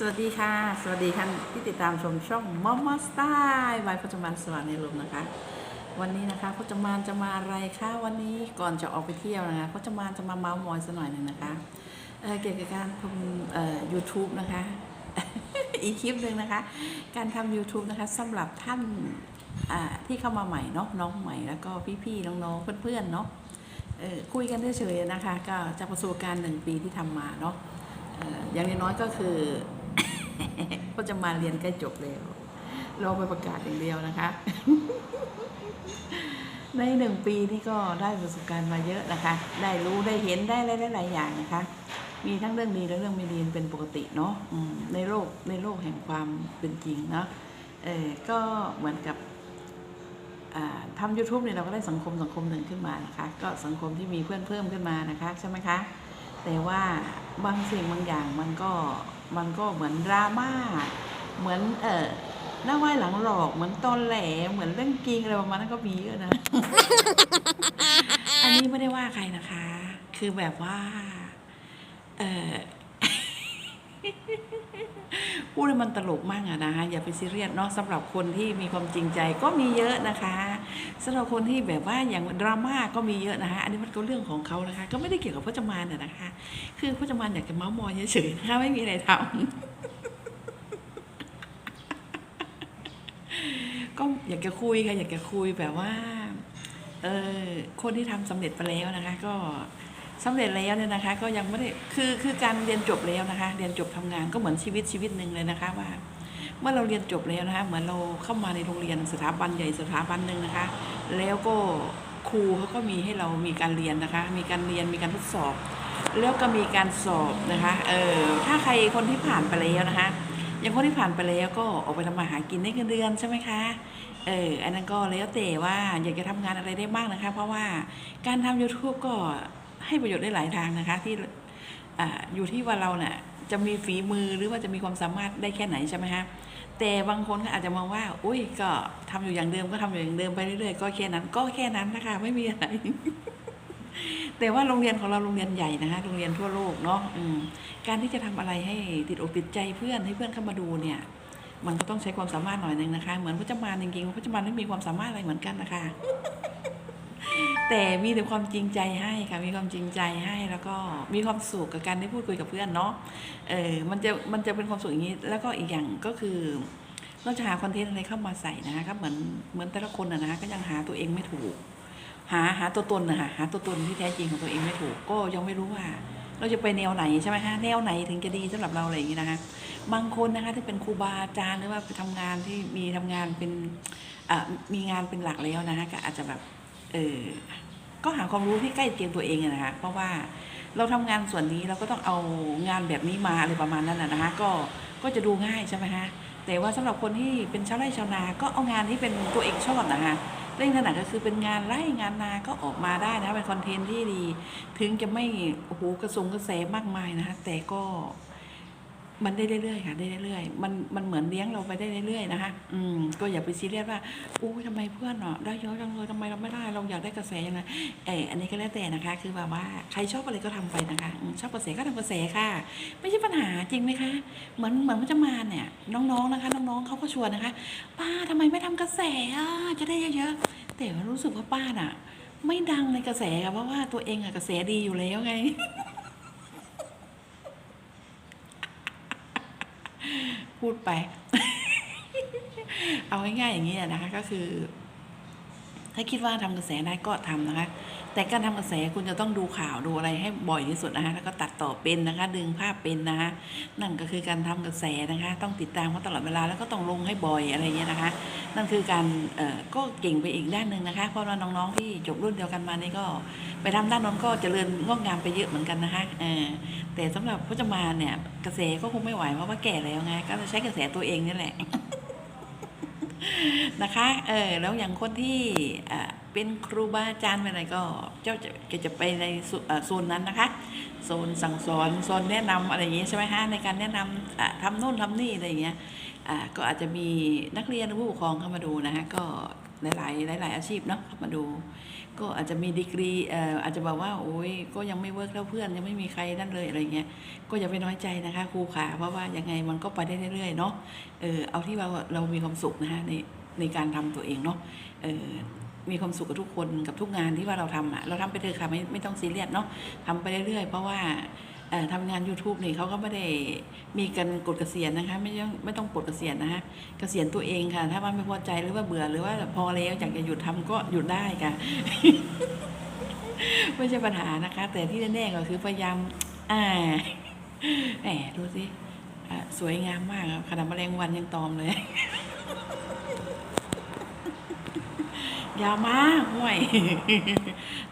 สวัสดีค่ะ สวัสดีท่านที่ติดตามชมช่องมอมมอสไตล์วายพจมานสวัสดิ์ในลมนะคะ วันนี้นะคะพจมานจะมาอะไรคะวันนี้ก่อนจะออกไปเที่ยวนะคะพจมานจะมาเมาส์มอยสักหน่อยหนึ่งนะคะเเกี่ยวกับการทำเอ่อ YouTube นะคะ อีกคลิปหนึ่งนะคะ การทำ YouTube นะคะสำหรับท่านอ่าที่เข้ามาใหม่เนาะน้องใหม่แล้วก็พี่ๆน้องๆเพื่อนๆเนาะคุยกันเฉยๆนะคะ ก็จากประสบการณ์หนึ่งปีที่ทำมาเนาะเอ่ออย่างน้อยๆก็คือ ก็จะมาเรียนใกล้จบแล้วรอไปประกาศอย่างเดียวนะคะ ในหนึ่งปีนี่ก็ได้ประสบการณ์มาเยอะนะคะ ได้รู้ได้เห็นได้หลายๆอย่างนะคะ มีทั้งเรื่องดีและเรื่องไม่ดีเป็นปกติเนาะในโลกในโลกแห่งความเป็นจริงเนาะเออก็เหมือนกับทำ YouTube เนี่ยเราก็ได้สังคมสังคมหนึ่งขึ้นมานะคะ ก็สังคมที่มีเพื่อนเพิ่มขึ้นมานะคะ ใช่ไหมคะ แต่ว่าบางสิ่งบางอย่างมันก็ มันก็เหมือนดราม่าเหมือนเออหน้าไหว้หลังหลอกเหมือนตอนแหลเหมือนเรื่องจริงอะไรประมาณนั้นก็มีเยอะนะ อันนี้ไม่ได้ว่าใครนะคะ คือแบบว่า เออ พูดให้มันตลกมากอะนะคะอย่าไปซีเรียสเนาะสำหรับคนที่มีความจริงใจก็มีเยอะนะคะสำหรับคนที่แบบว่าอย่างดราม่าก็มีเยอะนะคะ อันนี้มันก็เรื่องของเขานะคะ ก็ไม่ได้เกี่ยวกับพจมานน่ะนะคะ คือพจมานอยากจะเมาส์มอยเฉยๆนะคะไม่มีอะไรทำก็อยากจะคุยค่ะอยากจะคุยแบบว่าเออคนที่ทำสำเร็จไปแล้วนะคะ ก็ สำเร็จแล้วเนี่ยนะคะ ก็ยังไม่ได้คือคือการเรียนจบแล้วนะคะ เรียนจบทำงานก็เหมือนชีวิตชีวิตหนึ่งเลยนะคะว่า เมื่อเราเรียนจบแล้วนะคะ เหมือนเราเข้ามาในโรงเรียนสถาบันใหญ่สถาบันหนึ่งนะคะ แล้วก็ครูเขาก็มีให้เรามีการเรียนนะคะ มีการเรียนมีการทดสอบ แล้วก็มีการสอบนะคะเออถ้าใครคนที่ผ่านไปแล้วนะคะอย่างคนที่ผ่านไปแล้วก็ออกไปทำมาหากินได้เงินเดือนใช่ไหมคะเอออันนั้นก็แล้วแต่ว่าอยากจะทำงานอะไรได้บ้างนะคะ เพราะว่าการทำ YouTube ก็ ให้ประโยชน์ได้หลายทางนะคะ ที่ออยู่ที่ว่าเราเนี่ยจะมีฝีมือหรือว่าจะมีความสามารถได้แค่ไหนใช่ไหมฮะแต่บางคนก็อาจจะมองว่า อุ้ยก็ทำอยู่อย่างเดิมก็ทำอยู่อย่างเดิมไปเรื่อยๆก็แค่นั้น ก็แค่นั้นนะคะ ไม่มีอะไร แต่ว่าโรงเรียนของเราโรงเรียนใหญ่นะคะโรงเรียนทั่วโลกเนาะการที่จะทำอะไรให้ติดอกติดใจเพื่อนให้เพื่อนเข้ามาดูเนี่ยมันก็ต้องใช้ความสามารถหน่อยหนึ่งนะคะ เหมือนพจมานจริงๆพจมานไม่มีความสามารถอะไรเหมือนกันนะคะ แต่มีแต่ความจริงใจให้ค่ะมีความจริงใจให้แล้วก็มีความสุขกับการได้พูดคุยกับเพื่อนเนาะเออมันจะมันจะเป็นความสุขอย่างนี้ แล้วก็อีกอย่างก็คือเราจะหาคอนเทนต์อะไรเข้ามาใส่นะคะก็เหมือนเหมือนแต่ละคนนะนะคะก็ยังหาตัวเองไม่ถูก หาหาตัวตนนะคะหาตัวตนที่แท้จริงของตัวเองไม่ถูก ก็ยังไม่รู้ว่า เราจะไปแนวไหนใช่ไหมคะแนวไหนถึงจะดีสำหรับเราอะไรอย่างนี้นะคะ บางคนนะคะที่เป็นครูบาอาจารย์หรือว่าไปทำงานที่มีทำงานเป็นมีงานเป็นหลักแล้วนะคะก็อาจจะแบบ เออก็หาความรู้ที่ใกล้เคียงตัวเองนะคะเพราะว่าเราทำงานส่วนนี้เราก็ต้องเอางานแบบนี้มาอะไรประมาณนั้นนะนะคะก็ก็จะดูง่ายใช่ไหมคะแต่ว่าสำหรับคนที่เป็นชาวไร่ชาวนา ก็เอางานที่เป็นตัวเองชอบนะคะเรื่องถนัดก็คือเป็นงานไร่งานนาก็ออกมาได้นะคะเป็นคอนเทนต์ที่ดี ถึงจะไม่โอ้โหกระทรงกระแสมากมายนะคะแต่ก็ มันได้เรื่อยๆค่ะได้เรื่อยๆมันมันเหมือนเลี้ยงเราไปได้เรื่อยๆนะคะอืมก็อย่าไปซีเรียสว่าอู้ทำไมเพื่อนเนาะได้เยอะจังเลยทำไมเราไม่ได้เราอยากได้กระแสยังไงเอออันนี้ก็แล้วแต่นะคะ คือแบบว่าใครชอบอะไรก็ทำไปนะคะชอบกระแสก็ทำกระแสค่ะ ไม่ใช่ปัญหาจริงไหมคะ เหมือนเหมือนมันจะมาเนี่ย น้องๆนะคะ น้องๆเขาก็ชวนนะคะป้าทำไมไม่ทำกระแสอะจะได้เยอะๆแต่รู้สึกว่าป้าน่ะ ไม่ดังในกระแสค่ะเพราะว่าตัวเองอะกระแสดีอยู่แล้วไง พูดไป เอาง่ายๆอย่างนี้นะคะ ก็คือ ถ้าคิดว่าทำกระแสได้ก็ทำนะคะ แต่การทำกระแสคุณจะต้องดูข่าวดูอะไรให้บ่อยที่สุดนะคะแล้วก็ตัดต่อเป็นนะคะ ดึงภาพเป็นนะคะนั่นก็คือการทำกระแสนะคะ ต้องติดตามเขาตลอดเวลาแล้วก็ต้องลงให้บ่อยอะไรเงี้ยนะคะ นั่นคือการเอ่อก็เก่งไปอีกด้านหนึ่งนะคะ เพราะว่าน้องๆที่จบรุ่นเดียวกันมานี่ก็ ไปทำด้านนั้นก็เจริญงอกงามไปเยอะเหมือนกันนะคะเออแต่สำหรับพจมานเนี่ยกระแสก็คงไม่ไหวเพราะว่าแก่แล้วไงก็จะใช้กระแสตัวเองนี่แหละ นะคะเออแล้วอย่างคนที่เป็นครูบาอาจารย์อะไรก็เจ้าจะจะไปในโซนนั้นนะคะโซนสั่งสอนโซนแนะนำอะไรอย่างเงี้ยใช่ไหมฮะในการแนะนำทำโน่นทำนี่อะไรอย่างเงี้ย ก็อาจจะมีนักเรียนหรือผู้ปกครองเข้ามาดูนะคะก็หลายๆหลาย ๆ อาชีพเนาะเข้ามาดู ก็อาจจะมีดีกรีอาจจะบอกว่าโอ้ยก็ยังไม่เวิร์กเท่าเพื่อนยังไม่มีใครนั่นเลยอะไรเงี้ยก็อย่าไปน้อยใจนะคะครูขาเพราะว่ายังไงมันก็ไปได้เรื่อยๆเนาะเออเอาที่ว่าเรามีความสุขนะคะในในการทำตัวเองเนาะเออมีความสุขกับทุกคนกับทุกงานที่ว่าเราทำอะเราทำไปเถอะค่ะไม่ไม่ต้องซีเรียสเนาะทำไปเรื่อยๆเพราะว่า ทำงาน YouTube นี่เขาก็ไม่ได้มีการกดเกษียณนะคะ ไม่ต้องไม่ต้องปลดเกษียณนะคะเกษียณตัวเองค่ะ ถ้ามันไม่พอใจหรือว่าเบื่อหรือว่าพอแล้วอยากจะหยุดทำก็หยุดได้ค่ะ ไม่ใช่ปัญหานะคะ แต่ที่แน่ๆก็คือพยายามอ่าแหมดูสิสวยงามมากขนาดแมลงวันยังตอมเลยยาวมากห่วย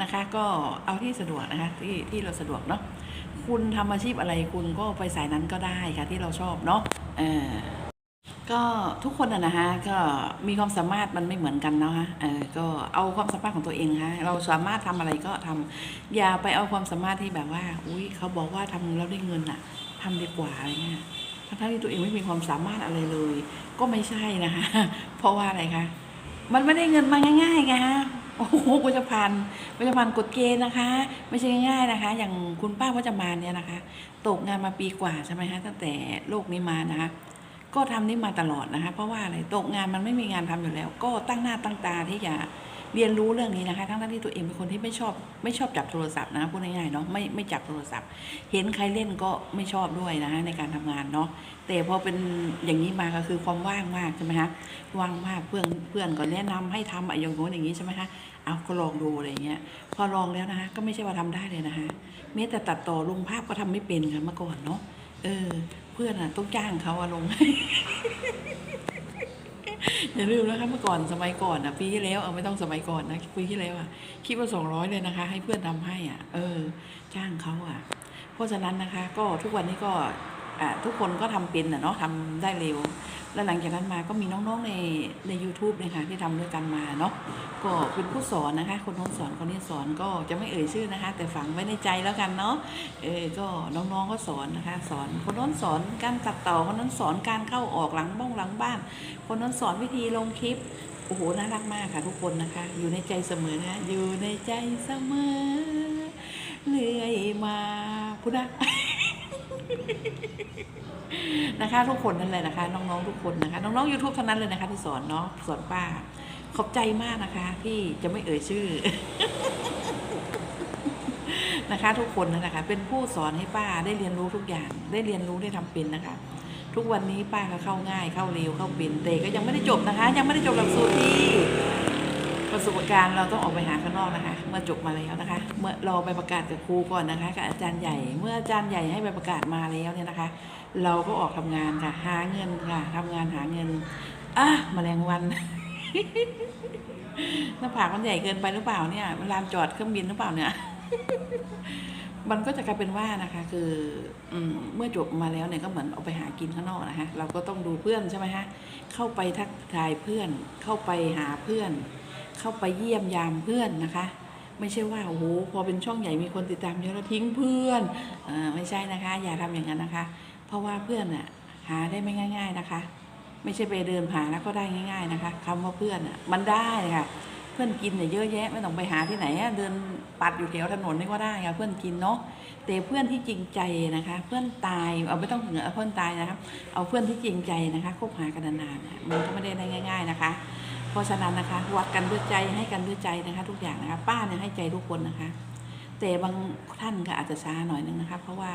นะคะ ก็เอาที่สะดวกนะคะ ที่ที่เราสะดวกเนาะ คุณทำอาชีพอะไรคุณก็ไปสายนั้นก็ได้ค่ะที่เราชอบเนาะเออก็ทุกคนอะนะฮะก็มีความสามารถมันไม่เหมือนกันเนาะฮะเออก็เอาความสามารถของตัวเองฮะเราสามารถทำอะไรก็ทำอย่าไปเอาความสามารถที่แบบว่า อุ้ยเขาบอกว่าทำแล้วได้เงินอะทำดีกว่าอะไรเงี้ยทั้งที่ตัวเองไม่มีความสามารถอะไรเลย ก็ไม่ใช่นะคะเพราะว่าอะไรคะมันไม่ได้เงินมาง่ายๆไงฮะ โอ้โหกุจพันธ์กุจพันธ์กฎเกณฑ์นะคะ ไม่ใช่ง่ายๆนะคะ อย่างคุณป้าวัจมานเนี่ยนะคะ ตกงานมาปีกว่าใช่ไหมคะตั้งแต่โลกนี้มานะคะ ก็ทำนี่มาตลอดนะคะ เพราะว่าอะไรตกงานมันไม่มีงานทำอยู่แล้ว ก็ตั้งหน้าตั้งตาที่จะ เรียนรู้เรื่องนี้นะคะทั้งที่ตัวเองเป็นคนที่ไม่ชอบไม่ชอบจับโทรศัพท์นะพูดง่ายๆเนาะไม่ไม่จับโทรศัพท์ เห็นใครเล่นก็ไม่ชอบด้วยนะคะในการทำงานเนาะแต่พอเป็นอย่างนี้มาก็คือความว่างมากใช่ไหมคะว่างมากเพื่อนเพื่อนก็แนะนำให้ทำอะอย่างโน้นอย่างนี้ใช่ไหมคะเอาก็ลองดูอะไรเงี้ยพอลองแล้วนะคะก็ไม่ใช่ว่าทำได้เลยนะคะแม้แต่ตัดต่อลงภาพก็ทำไม่เป็นค่ะเมื่อก่อนเนาะเออ เพื่อนอะต้องจ้างเขาอะลง อย่าลืมนะคะเมื่อก่อนสมัยก่อนอะปีที่แล้วเอาไม่ต้องสมัยก่อนนะปีที่แล้วอะคิดว่าสองร้อยเลยนะคะ ให้เพื่อนทำให้อะ เออ จ้างเขาอะ เพราะฉะนั้นนะคะ ก็ทุกวันนี้ก็อ่าทุกคนก็ทำเป็นอะเนาะทำได้เร็ว แล้วหลังจากนั้นมาก็มีน้องๆในใน u t u b e นี่ยค่ะที่ทำด้วยกันมาเนาะก็เป็นผู้สอนนะคะ คนน้นสอนคนนี้สอนก็จะไม่เอ่ยชื่อนะคะ แต่ฝังไว้ในใจแล้วกันเนาะเออก็น้องๆก็สอนนะคะ สอนคนน้นสอนการตัดต่อคนนั้นสอนการเข้าออกหลังบ้องหลังบ้าน คนนั้นสอนวิธีลงคลิปโอ้โหน่ารักมากค่ะทุกคนนะคะ อยู่ในใจเสมอนะอยู่ในใจเสมอเรื่อยมาพุทธะ นะคะ ทุกคนนั่นเลยนะคะ น้องๆทุกคนนะคะ น้องๆ YouTube ทั้งนั้นเลยนะคะที่สอนเนาะสอนป้า ขอบใจมากนะคะ ที่จะไม่เอ่ยชื่อนะคะ ทุกคนนะนะคะ เป็นผู้สอนให้ป้าได้เรียนรู้ทุกอย่าง ได้เรียนรู้ได้ทำเป็นนะคะ ทุกวันนี้ป้าก็เข้าง่ายเข้าเร็วเข้าเป็นแต่ก็ยังไม่ได้จบนะคะ ยังไม่ได้จบหลักสูตรที่ ประสบการณ์เราต้องออกไปหาข้างนอกนะคะ เมื่อจบมาแล้วนะคะ เมื่อรอใบประกาศกับครูก่อนนะคะกับอาจารย์ใหญ่เมื่ออาจารย์ใหญ่ให้ใบประกาศมาแล้วเนี่ยนะคะ เราก็ออกทำงานค่ะ หาเงินค่ะทำงานหาเงินอะแมลงวันหน้าผากมันใหญ่เกินไปหรือเปล่าเนี่ยเวลาจอดเครื่องบินหรือเปล่าเนี่ยมันก็จะกลายเป็นว่านะคะ คืออเมื่อจบมาแล้วเนี่ยก็เหมือนเอาไปหากินข้างนอกนะคะเราก็ต้องดูเพื่อนใช่ไหมฮะเข้าไปทักทายเพื่อนเข้าไปหาเพื่อน เข้าไปเยี่ยมยามเพื่อนนะคะ ไม่ใช่ว่าโอ้โหพอเป็นช่องใหญ่มีคนติดตามเยอะแล้วทิ้งเพื่อนอไม่ใช่นะคะ อย่าทำอย่างนั้นนะคะ เพราะว่าเพื่อนอะหาได้ไม่ง่าย ๆนะคะ ไม่ใช่ไปเดินผ่านแล้วก็ได้ง่าย ๆนะคะคำว่าเพื่อนอะมันได้ค่ะเพื่อนกินเนี่ยเยอะแยะไม่ต้องไปหาที่ไหนเดินปัดอยู่แถวถนนนี่ก็ได้ค่ะเพื่อนกินเนาะแต่เพื่อนที่จริงใจนะคะ เพื่อนตายเอาไม่ต้องถึงเอาเพื่อนตายนะครับ เอาเพื่อนที่จริงใจนะคะคบหากันนานๆมันก็ไม่ได้ได้ง่าย ๆนะคะ เพราะฉะนั้นนะคะวัดกันด้วยใจให้กันด้วยใจนะคะ ทุกอย่างนะคะ ป้าเนี่ยให้ใจทุกคนนะคะ แต่บางท่านก็อาจจะช้าหน่อยนึงนะคะ เพราะว่า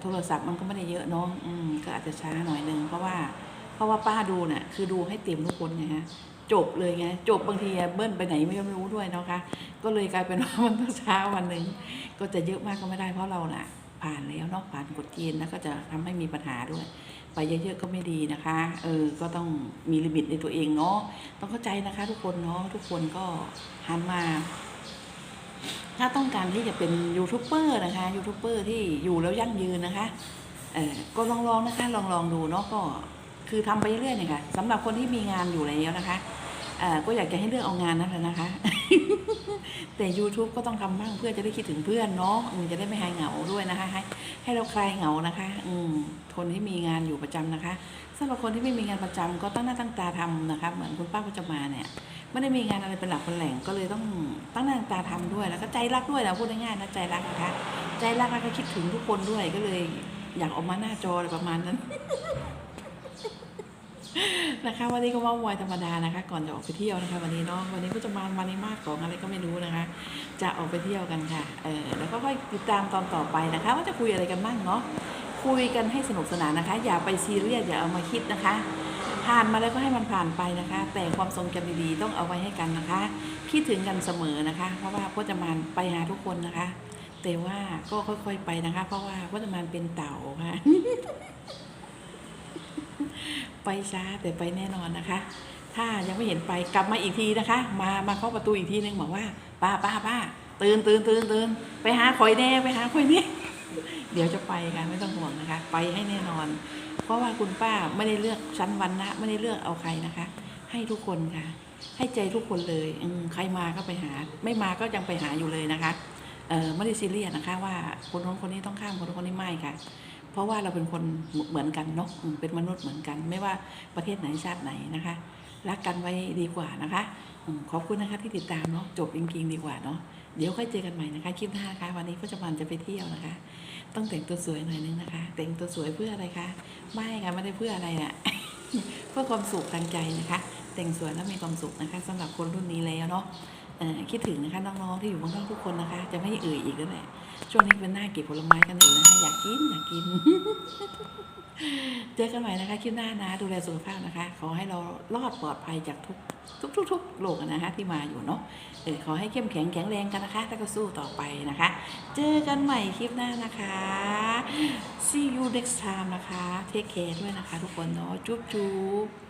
โทรศัพท์มันก็ไม่ได้เยอะเนาะก็อาจจะช้าหน่อยนึงเพราะว่าเพราะว่าป้าดูเนี่ยคือดูให้เต็มทุกคนไงฮะจบเลยไงจบบางทีเบิ้ลไปไหนไม่รู้ด้วยเนาะคะ ก็เลยกลายเป็นว่ามันต้องช้าวันหนึ่งก็จะเยอะมากก็ไม่ได้เพราะเราน่ะ ผ่านแล้วเนาะผ่านกฎเกณฑ์แล้วก็จะทำให้มีปัญหาด้วย ไปเยอะๆก็ไม่ดีนะคะ เออ ก็ต้องมีลิมิตในตัวเองเนาะ ต้องเข้าใจนะคะ ทุกคนเนาะ ทุกคนก็หันมา ถ้าต้องการที่จะเป็นยูทูบเบอร์นะคะ ยูทูบเบอร์ที่อยู่แล้วยั่งยืนนะคะ เออก็ลองๆนะคะ ลองๆดูเนาะ ก็คือทำไปเรื่อยๆเนี่ยค่ะสำหรับคนที่มีงานอยู่แล้วนะคะ ก็อยากจะให้เลือกเอางานนั่นแหละนะคะ แต่ YouTube ก็ต้องทำบ้างเพื่อจะได้คิดถึงเพื่อนเนาะอืมจะได้ไม่หายเหงาด้วยนะคะ ให้ให้เราคลายเหงานะคะ อืมคนที่มีงานอยู่ประจำนะคะสำหรับคนที่ไม่มีงานประจำก็ตั้งหน้าตั้งตาทำนะคะ เหมือนคุณป้าพจมาเนี่ยไม่ได้มีงานอะไรเป็นหลักเป็นแหล่งก็เลยต้องตั้งหน้าตั้งตาทำด้วย แล้วก็ใจรักด้วยนะพูดง่ายๆนะใจรักนะคะ ใจรักแล้วก็คิดถึงทุกคนด้วยก็เลย อยากออกมาหน้าจออะไรประมาณนั้น นะคะ วันนี้ก็ว่ามอยธรรมดานะคะ ก่อนจะออกไปเที่ยวนะคะ วันนี้เนาะวันนี้ก็จะมาวันนี้มากของอะไรก็ไม่รู้นะคะ จะออกไปเที่ยวกันค่ะเออแล้วก็ค่อยติดตามตอนต่อไปนะคะ ว่าจะคุยอะไรกันบ้างเนาะคุยกันให้สนุกสนานนะคะ อย่าไปซีเรียสอย่าเอามาคิดนะคะ ผ่านมาแล้วก็ให้มันผ่านไปนะคะ แต่ความทรงจำดีๆต้องเอาไว้ให้กันนะคะคิดถึงกันเสมอนะคะ เพราะว่าพจมานไปหาทุกคนนะคะ แต่ว่าก็ค่อยๆไปนะคะ เพราะว่าพจมานเป็นเต่าค่ะ ไปช้าแต่ไปแน่นอนนะคะ ถ้ายังไม่เห็นไปกลับมาอีกทีนะคะ มามาเคาะประตูอีกทีนึงบอกว่า ป้าป้าป้าตื่นตื่นตื่นตื่นไปหาคอยแน่ไปหาคอยแน่เดี๋ยวจะไปกันไม่ต้องห่วงนะคะ ไปให้แน่นอน เพราะว่าคุณป้าไม่ได้เลือกชั้นวันนะไม่ได้เลือกเอาใครนะคะ ให้ทุกคนค่ะ ให้ใจทุกคนเลยอืใครมาก็ไปหา ไม่มาก็ยังไปหาอยู่เลยนะคะเออไม่ได้ซีเรียสนะคะ ว่าคนนู้นคนนี้ต้องข้ามคนนู้นคนนี้ไม่ค่ะ เพราะว่าเราเป็นคนเหมือนกันเนาะเป็นมนุษย์เหมือนกัน ไม่ว่าประเทศไหนชาติไหนนะคะ รักกันไว้ดีกว่านะคะขอบคุณนะคะที่ติดตามเนาะจบจริงๆดีกว่าเนาะเดี๋ยวค่อยเจอกันใหม่นะคะคลิปหน้านะคะวันนี้ก็จะมันจะไปเที่ยวนะคะ ต้องแต่งตัวสวยหน่อยนึงนะคะ แต่งตัวสวยเพื่ออะไรคะไม่ค่ะไม่ได้เพื่ออะไรน่ะเพื่อความสุขทางใจนะคะ แต่งสวยแล้วมีความสุขนะคะสำหรับคนรุ่นนี้แล้วเนาะคิดถึงนะคะน้องๆที่อยู่เมืองนอกทุกคนนะคะ จะไม่เอ่ยอีกแล้วแหละ ช่วงนี้เป็นหน้าเก็บผลไม้กันอยู่นะคะ อยากกินอยากกิน เจอกันใหม่นะคะคลิปหน้านะ ดูแลสุขภาพนะคะ ขอให้เรารอดปลอดภัยจากทุกทุกทุกทุกโรคนะคะที่มาอยู่เนาะเออขอให้เข้มแข็งแข็งแรงกันนะคะ แล้วก็สู้ต่อไปนะคะ เจอกันใหม่คลิปหน้านะคะ see you next time นะคะเทค care ด้วยนะคะ ทุกคนเนาะจุ๊บจุ๊บ